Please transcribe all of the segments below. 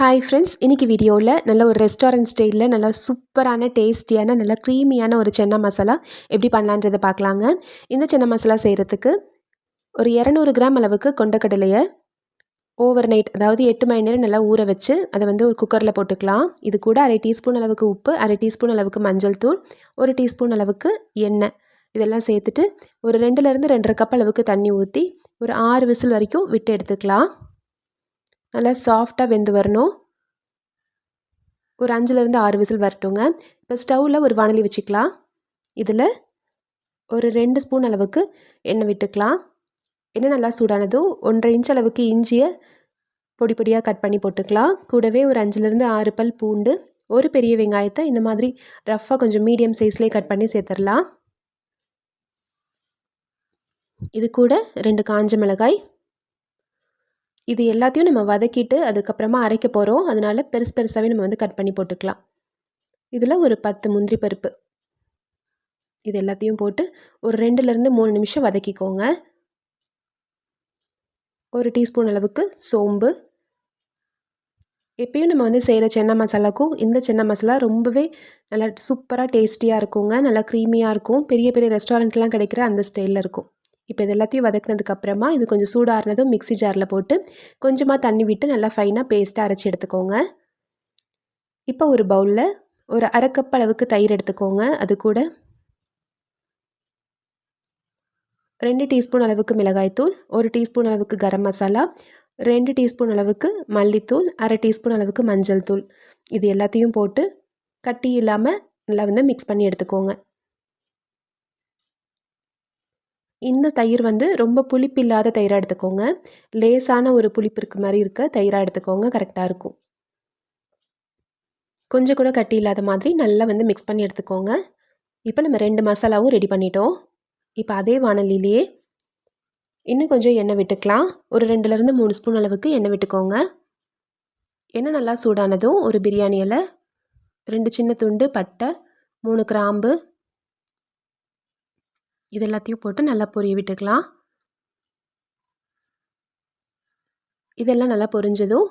Hi friends இன்றைக்கி வீடியோவில் நல்ல ஒரு ரெஸ்டாரண்ட் ஸ்டைலில் நல்லா சூப்பரான டேஸ்டியான நல்ல க்ரீமியான ஒரு சென்னா மசாலா எப்படி பண்ணலான்றதை பார்க்கலாங்க. இந்த சென்னா மசாலா செய்கிறதுக்கு ஒரு இரநூறு கிராம் அளவுக்கு கொண்டக்கடலையை ஓவர் நைட் அதாவது எட்டு மணி நேரம் நல்லா ஊற வச்சு அதை வந்து ஒரு குக்கரில் போட்டுக்கலாம். இது கூட அரை டீஸ்பூன் அளவுக்கு உப்பு அரை டீஸ்பூன் அளவுக்கு மஞ்சள் தூள் ஒரு டீஸ்பூன் அளவுக்கு எண்ணெய். இதெல்லாம் சேர்த்துட்டு ஒரு ரெண்டுலேருந்து ரெண்டரை கப் அளவுக்கு தண்ணி ஊற்றி ஒரு ஆறு விசில் வரைக்கும் விட்டு எடுத்துக்கலாம். நல்லா சாஃப்டாக வெந்து வரணும். ஒரு அஞ்சுலேருந்து ஆறு விசில் வரட்டுங்க. இப்போ ஸ்டவ்வில் ஒரு வானலி வச்சுக்கலாம். இதில் ஒரு ரெண்டு ஸ்பூன் அளவுக்கு எண்ணெய் விட்டுக்கலாம். எண்ணெய் நல்லா சூடானதும் ஒன்றரை இன்ச் அளவுக்கு இஞ்சியை பொடி பொடியாக கட் பண்ணி போட்டுக்கலாம். கூடவே ஒரு அஞ்சுலேருந்து ஆறு பல் பூண்டு ஒரு பெரிய வெங்காயத்தை இந்த மாதிரி ரஃப்பாக கொஞ்சம் மீடியம் சைஸ்லேயே கட் பண்ணி சேர்த்துடலாம். இது கூட ரெண்டு காஞ்ச மிளகாய் இது எல்லாத்தையும் நம்ம வதக்கிட்டு அதுக்கப்புறமா அரைக்க போகிறோம் அதனால் பெருசு பெருசாகவே நம்ம வந்து கட் பண்ணி போட்டுக்கலாம். இதில் ஒரு பத்து முந்திரி பருப்பு. இது எல்லாத்தையும் போட்டு ஒரு ரெண்டுலேருந்து மூணு நிமிஷம் வதக்கிக்கோங்க. ஒரு டீஸ்பூன் அளவுக்கு சோம்பு. எப்பயும் நம்ம வந்து செய்கிற சென்னை மசாலாக்கும் இந்த சென்னை மசாலா ரொம்பவே நல்லா சூப்பராக டேஸ்டியாக இருக்குங்க. நல்லா க்ரீமியாக இருக்கும். பெரிய பெரிய ரெஸ்டாரண்ட்லாம் கிடைக்கிற அந்த ஸ்டைலில் இருக்கும். இப்போ இது எல்லாத்தையும் வதக்குனதுக்கப்புறமா இது கொஞ்சம் சூடாகினதும் மிக்சி ஜாரில் போட்டு கொஞ்சமாக தண்ணி விட்டு நல்லா ஃபைனாக பேஸ்ட்டாக அரைச்சி எடுத்துக்கோங்க. இப்போ ஒரு பவுலில் ஒரு அரை கப் அளவுக்கு தயிர் எடுத்துக்கோங்க. அது கூட ரெண்டு டீஸ்பூன் அளவுக்கு மிளகாய்த்தூள் ஒரு டீஸ்பூன் அளவுக்கு கரம் மசாலா ரெண்டு டீஸ்பூன் அளவுக்கு மல்லித்தூள் அரை டீஸ்பூன் அளவுக்கு மஞ்சள் தூள் இது எல்லாத்தையும் போட்டு கட்டி இல்லாமல் நல்லா வந்து மிக்ஸ் பண்ணி எடுத்துக்கோங்க. இந்த தயிர் வந்து ரொம்ப புளிப்பு இல்லாத தயிராக எடுத்துக்கோங்க. லேசான ஒரு புளிப்பு இருக்க மாதிரி இருக்க தயிராக எடுத்துக்கோங்க. கரெக்டாக இருக்கும். கொஞ்சம் கூட கட்டி இல்லாத மாதிரி நல்லா வந்து மிக்ஸ் பண்ணி எடுத்துக்கோங்க. இப்போ நம்ம ரெண்டு மசாலாவும் ரெடி பண்ணிட்டோம். இப்போ அதே வானலிலேயே இன்னும் கொஞ்சம் எண்ணெய் விட்டுக்கலாம். ஒரு ரெண்டுலேருந்து மூணு ஸ்பூன் அளவுக்கு எண்ணெய் விட்டுக்கோங்க. எண்ணெய் நல்லா சூடானதும் ஒரு பிரியாணியில் ரெண்டு சின்ன துண்டு பட்டை மூணு கிராம்பு இது எல்லாத்தையும் போட்டு நல்லா பொரிய விட்டுக்கலாம். இதெல்லாம் நல்லா பொரிஞ்சதும்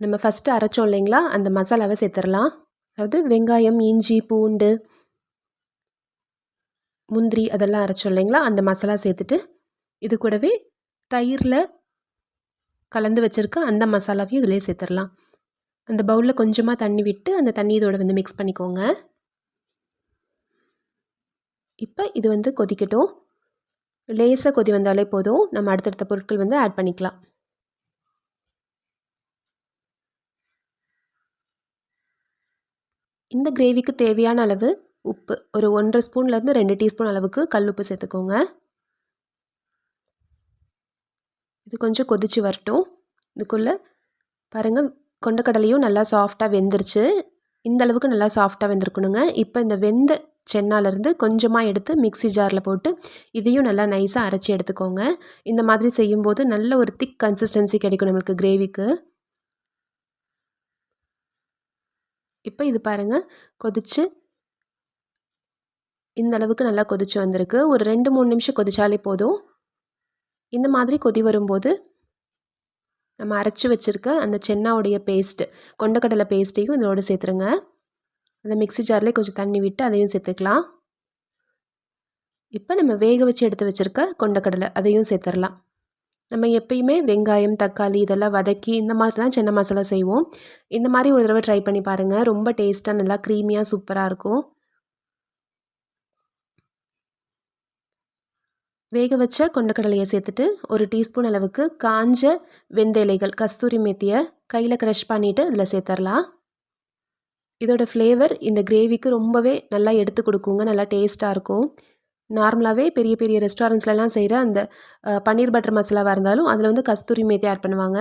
நம்ம ஃபஸ்ட்டு அரைச்சோம் இல்லைங்களா? அந்த மசாலாவை சேர்த்துடலாம். அதாவது வெங்காயம் இஞ்சி பூண்டு முந்திரி அதெல்லாம் அரைச்சோம் இல்லைங்களா? அந்த மசாலா சேர்த்துட்டு இது கூடவே தயிரில் கலந்து வச்சுருக்க அந்த மசாலாவையும் இதிலே சேர்த்துடலாம். அந்த பவுலில் கொஞ்சமாக தண்ணி விட்டு அந்த தண்ணி இதோட வந்து மிக்ஸ் பண்ணிக்கோங்க. இப்போ இது வந்து கொதிக்கட்டும். லேசாக கொதி வந்தாலே போதும். நம்ம அடுத்தடுத்த பொருட்கள் வந்து ஆட் பண்ணிக்கலாம். இந்த கிரேவிக்கு தேவையான அளவு உப்பு. ஒரு ஒன்றரை ஸ்பூன்லேருந்து ரெண்டு டீஸ்பூன் அளவுக்கு கல் உப்பு சேர்த்துக்கோங்க. இது கொஞ்சம் கொதித்து வரட்டும். இதுக்குள்ளே பாருங்கள் கொண்டக்கடலையும் நல்லா சாஃப்டாக வெந்துருச்சு. இந்த அளவுக்கு நல்லா சாஃப்டாக வெந்திருக்கணுங்க. இப்போ இந்த வெந்த சென்னாலேருந்து கொஞ்சமாக எடுத்து மிக்சி ஜாரில் போட்டு இதையும் நல்லா நைஸாக அரைச்சி எடுத்துக்கோங்க. இந்த மாதிரி செய்யும்போது நல்ல ஒரு திக் கன்சிஸ்டன்சி கிடைக்கும் நம்மளுக்கு கிரேவிக்கு. இப்போ இது பாருங்கள் கொதித்து இந்த அளவுக்கு நல்லா கொதித்து வந்திருக்கு. ஒரு ரெண்டு மூணு நிமிஷம் கொதிச்சாலே போதும். இந்த மாதிரி கொதி வரும்போது நம்ம அரைச்சி வச்சுருக்க அந்த சென்னாவுடைய பேஸ்ட்டு கொண்டக்கடலை பேஸ்ட்டையும் இதோடு சேர்த்துருங்க. அந்த மிக்சி ஜார்லேயே கொஞ்சம் தண்ணி விட்டு அதையும் சேர்த்துக்கலாம். இப்போ நம்ம வேக வச்சு எடுத்து வச்சுருக்க கொண்டக்கடலை அதையும் சேர்த்துடலாம். நம்ம எப்பயுமே வெங்காயம் தக்காளி இதெல்லாம் வதக்கி இந்த மாதிரி தான் சின்ன மசாலா செய்வோம். இந்த மாதிரி ஒரு தடவை ட்ரை பண்ணி பாருங்கள் ரொம்ப டேஸ்ட்டாக நல்லா க்ரீமியாக சூப்பராக இருக்கும். வேக வச்ச கொண்டக்கடலையை சேர்த்துட்டு ஒரு டீஸ்பூன் அளவுக்கு காஞ்ச வெந்த இலைகள் கஸ்தூரி மேத்தியை கையில் க்ரஷ் பண்ணிவிட்டு இதில் சேர்த்துடலாம். இதோட ஃப்ளேவர் இந்த கிரேவிக்கு ரொம்பவே நல்லா எடுத்து கொடுக்குங்க. நல்லா டேஸ்ட்டாக இருக்கும். நார்மலாகவே பெரிய பெரிய ரெஸ்டாரண்ட்ஸ்லலாம் செய்கிற அந்த பன்னீர் பட்டர் மசாலாவாக இருந்தாலும் அதில் வந்து கஸ்தூரி மேத்தி ஆட் பண்ணுவாங்க.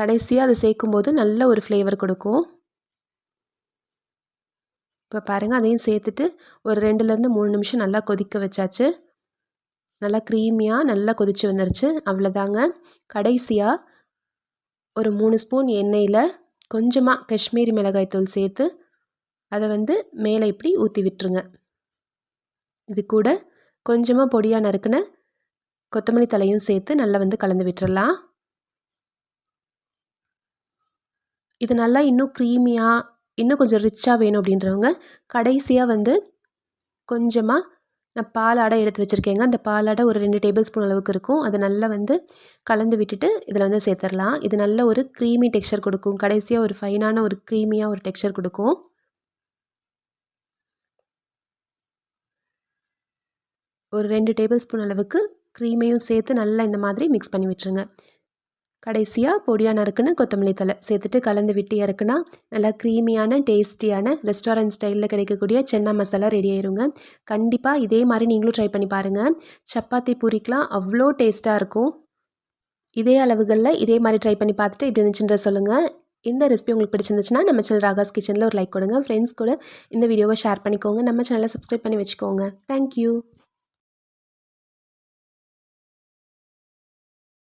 கடைசியாக அதை சேர்க்கும்போது நல்ல ஒரு ஃப்ளேவர் கொடுக்கும். இப்போ பாருங்கள் அதையும் சேர்த்துட்டு ஒரு ரெண்டுலேருந்து மூணு நிமிஷம் நல்லா கொதிக்க வச்சாச்சு. நல்லா க்ரீமியாக நல்லா கொதித்து வந்துருச்சு. அவ்வளோதாங்க கடைசியாக ஒரு மூணு ஸ்பூன் எண்ணெயில் கொஞ்சமாக காஷ்மீரி மிளகாய்த்தூள் சேர்த்து அதை வந்து மேலே இப்படி ஊற்றி விட்டுருங்க. இது கூட கொஞ்சமாக பொடியாக நறுக்கின கொத்தமல்லி தலையும் சேர்த்து நல்லா வந்து கலந்து விட்டுறலாம். இது நல்லா இன்னும் க்ரீமியாக இன்னும் கொஞ்சம் ரிச்சாக வேணும் அப்படின்றவங்க கடைசியாக வந்து கொஞ்சமாக நான் பாலாடை எடுத்து வச்சுருக்கேங்க. அந்த பாலாடை ஒரு ரெண்டு டேபிள் ஸ்பூன் அளவுக்கு இருக்கும். அதை நல்லா வந்து கலந்து விட்டுட்டு இதில் வந்து சேர்த்துடலாம் இது நல்ல ஒரு க்ரீமி டெக்ஸ்சர் கொடுக்கும். கடைசியாக ஒரு ஃபைனான ஒரு க்ரீமியாக ஒரு டெக்ஸ்சர் கொடுக்கும். ஒரு ரெண்டு டேபிள் ஸ்பூன் அளவுக்கு க்ரீமையும் சேர்த்து நல்லா இந்த மாதிரி மிக்ஸ் பண்ணி விட்டுருங்க. கடைசியாக பொடியாக நறுக்குன்னு கொத்தமல்லி தலை சேர்த்துட்டு கலந்து விட்டு இறக்குனா நல்லா க்ரீமியான டேஸ்டியான ரெஸ்டாரண்ட் ஸ்டைலில் கிடைக்கக்கூடிய சென்னா மசாலா ரெடி ஆயிருங்க. கண்டிப்பாக இதே மாதிரி நீங்களும் ட்ரை பண்ணி பாருங்கள் சப்பாத்தி பூரிக்கெலாம் அவ்வளோ டேஸ்ட்டாக இருக்கும். இதே அளவுகளில் இதே மாதிரி ட்ரை பண்ணி பார்த்துட்டு இப்படி இருந்துச்சுன்ற சொல்லுங்கள் இந்த ரெசிபி உங்களுக்கு பிடிச்சிருந்துச்சுன்னா நம்ம சேனல் ராகாஸ் கிச்சனில் ஒரு லைக் கொடுங்க. ஃப்ரெண்ட்ஸ் கூட இந்த வீடியோவை ஷேர் பண்ணிக்கோங்க. நம்ம சேனலை சப்ஸ்கிரைப் பண்ணி வச்சுக்கோங்க. தேங்க்யூ